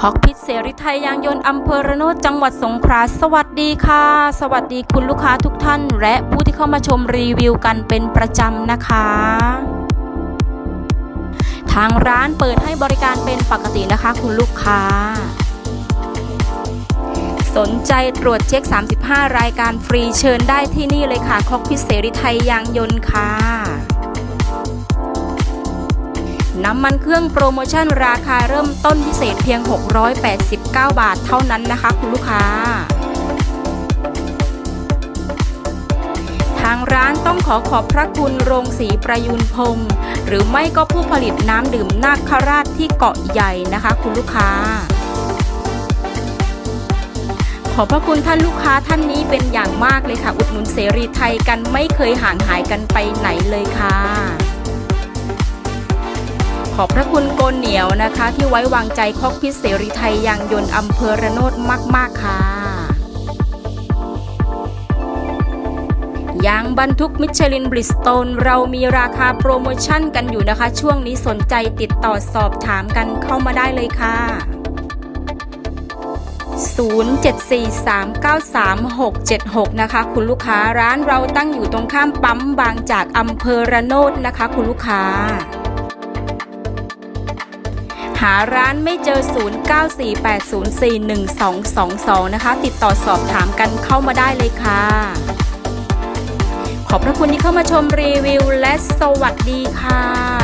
คอกพิษเสรีไทยยางยนต์อำเภอระโนดจังหวัดสงขลาสวัสดีค่ะ สวัสดีคุณลูกค้าทุกท่าน และผู้ที่เข้ามาชมรีวิวกันเป็นประจำนะคะ ทางร้านเปิดให้บริการเป็นปกตินะคะคุณลูกค้า สนใจตรวจเช็ค 35 รายการฟรีเชิญได้ที่นี่เลยค่ะคอกพิษเสรีไทยยางยนต์ค่ะ น้ำมันเครื่องโปรโมชั่นราคาเริ่มต้นพิเศษเพียง 689 บาทเท่านั้นนะคะคุณลูกค้า ทางร้านต้องขอขอบพระคุณโรงสีประยุนพงศ์หรือไม่ก็ผู้ผลิตน้ำดื่มนาคราชที่เกาะใหญ่นะคะคุณลูกค้าขอบพระคุณท่านลูกค้าท่านนี้เป็นอย่างมากเลยค่ะ อุดหนุนเสรีไทยกันไม่เคยห่างหายกันไปไหนเลยค่ะ ขอบพระคุณโกนเหนียวนะคะ ที่ไว้วางใจคอกพิษเสรีไทยยางยนต์อำเภอระโนดมาก ๆ ค่ะยางบรรทุกมิชลินบริสโตนเรามีราคาโปรโมชั่นกันอยู่นะคะ ช่วงนี้สนใจติดต่อสอบถามกันเข้ามาได้เลยค่ะ 0743936676 นะคะ คุณลูกค้าร้านเราตั้งอยู่ตรงข้ามปั๊มบางจากอำเภอระโนดนะคะ คุณลูกค้าาร้านไม่เจอ 0948041222 นะคะ ติดต่อสอบถามกันเข้ามาได้เลยค่ะ ขอบพระคุณที่เข้ามาชมรีวิวและสวัสดีค่ะ